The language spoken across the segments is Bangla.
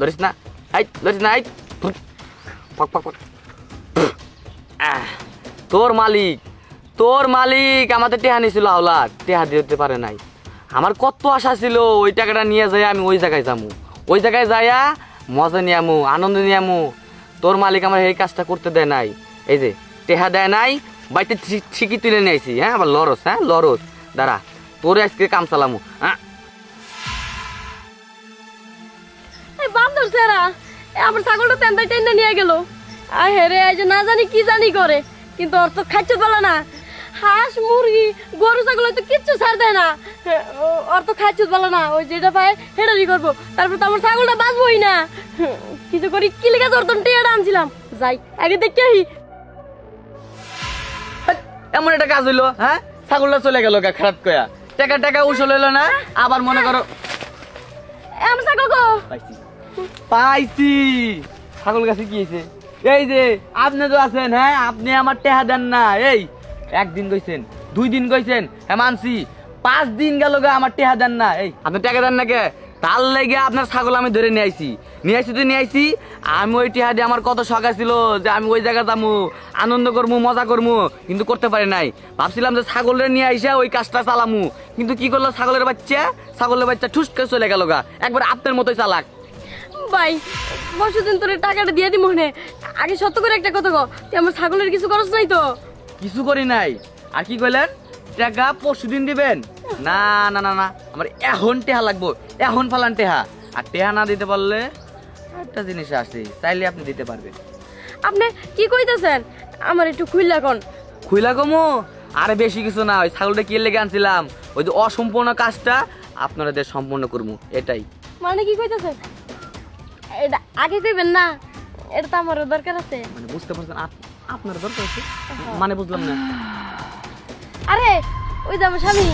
ধরিস না। আই ধরিস না আই পক পক আহ, তোর মালিক তোর মালিক আমাদের টেহা নিছিল আওলাদ। টেহা দিতে পারে নাই। আমার কত আশা ছিল ওই টাকাটা নিয়ে যাই আমি ওই জায়গায় যামু। ওই জায়গায় যাইয়া মজা নিয়ে আনন্দ নিয়ে আমু। তোর মালিক আমার এই কাজটা করতে দেয় নাই। এই যে টেহা দেয় নাই বাড়িতে ঠিকই তুলে নিয়ে আইছি। হ্যাঁ আবার লরস হ্যাঁ লরস। দাঁড়া তোরে আজকে কাম চালামু। হ্যাঁ বান্দর সেরা আমার ছাগলটা তেন্দাই টেন্ডা নিয়ে গেল। আর হেরে এই যে না জানি কি জানি করে। কিন্তু ওর তো খাইতে পারে না। হাঁস মুরগি গরু ছাগল তো কিচ্ছু ছাড় দেয় না। ওর তো খাইতে পারে না। ওই যেটা পায় হেটারই করব। তারপর তো আমার ছাগলটা বাঁচবই না। কিছু করি কি লেগে তোর তো আনছিলাম। যাই আগে দেখে এমন একটা কাজ হইল হ্যাঁ? ছাগলটা চলে গেল গা খারাপ কয়া টাকা টাকা উসল হইল না? আবার মনে করো এ, আমার ছাগল গো। পাইছি। ছাগল গাছে কি এই যে, আপনি তো আছেন হ্যাঁ? আপনি আমার টেহা দেন না। এই, একদিন কইছেন, দুই দিন কইছেন হ্যাঁ মানছি। পাঁচ দিন গেল গা আমার টেহা দেন না। এই, আপনি টাকা দেন না কে? তার লেগে আপনার ছাগল আমি ধরে নিয়ে আইছি। নিয়ে আইছি তো নিয়ে আইছি, আমি ওই টেহা দিয়ে আমার কত শখ ছিল যে আমি ওই জায়গা যাব আনন্দ করব মজা করব কিন্তু করতে পারি নাই। ভাবছিলাম যে ছাগলের নিয়ে আইসা ওই কাজটা চালামু। কিন্তু কি করল ছাগলের বাচ্চা? ছাগলের বাচ্চা ঠুস চলে গেল গা। একবার আপনার মতোই চালাক। ভাই বসে দিন তোর টাকাটা দিয়ে দি মনে। আগে সত্য করে একটা কথা গো তুই আমার ছাগলের কিছু খরচ নাই তো? কিছু করি নাই। আর কি কইলেন? টাকা পরশু দিন দিবেন? না না না না আমার এখন টেহা লাগবো এখন ফালান টেহা। আর টেহা না দিতে পারলে একটা জিনিস আছে চাইলে আপনি দিতে পারবেন। আপনি কি কইতেছেন? আমার একটু খুইলা কোন। খুইলা কমো? আরে বেশি কিছু না ওই ছাগলটা কি লেগে আনছিলাম? ওই যে অসম্পূর্ণ কাজটা আপনারা দিয়ে সম্পূর্ণ করব এটাই। মানে কি কইতেছেন? এটা আগে কইবেন না এটা তো আমারও দরকার আছে। মানে বুঝতে পারছেন আপনার দরকার আছে? মানে বুঝলাম না। আরে ওই যে আমার স্বামী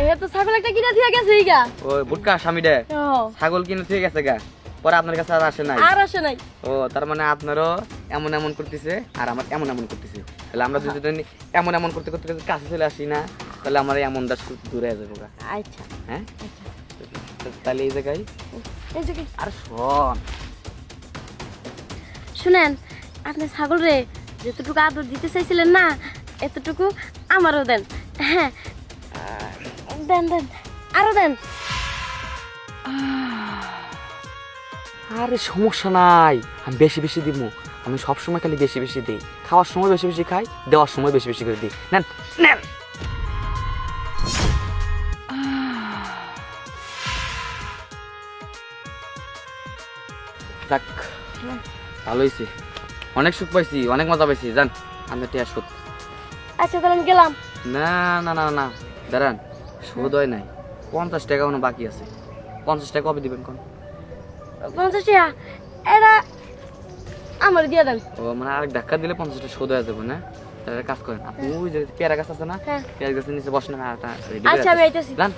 এ তো ছাগল একটা কিনা দিয়ে গেছে ইগা ওই বুটকা স্বামীটা ও, ছাগল কিনে থেকে গেছে গা। পরে আপনার কাছে আর আসে নাই। আর আসে নাই। ও তার মানে আপনারও এমন এমন করতেছে আর আমার এমন এমন করতেছে। তাহলে আমরা দুজন এমন এমন করতে করতে কাছে চলে আসি না তাহলে আমার এমন দাস দূরে যাব গা। আচ্ছা। হ্যাঁ? তাহলে এই জায়গায় এই যে কি? আর শোন। শুনেন আপনি ছাগল রে যতটুকু আদর দিতে চাইছিলেন না এতটুকু আমারও দেন। হ্যাঁ দেন দেন আরও দেন। আরে সমস্যা নাই আমি বেশি বেশি দিব। আমি সবসময় খালি বেশি বেশি দিই। খাওয়ার সময় বেশি বেশি খাই দেওয়ার সময় বেশি বেশি করে দিই। নেন নেন। যাক ভালো হয়েছে অনেক সুখ পাইছি অনেক মজা পাইছি জান। আমি টিয়া সুখ। আচ্ছা তাহলে আমি গেলাম। না না না না দাঁড়ান সুদ হয় নাই। পঞ্চাশ টাকা কোনো বাকি আছে। পঞ্চাশ টাকা কবে দিবেন কোন? পঞ্চাশ টাকা? এটা আমার দিয়ে দেন। ও মানে আরেক ধাক্কা দিলে পঞ্চাশ টাকা সুদ হয়ে যাবে না? তাহলে কাজ করেন আপনি ওই যে পেয়ারা গাছ আছে না হ্যাঁ। পেয়ারা গাছের নিচে বসেন ready করে আচ্ছা, আমি। আইতাছি। যান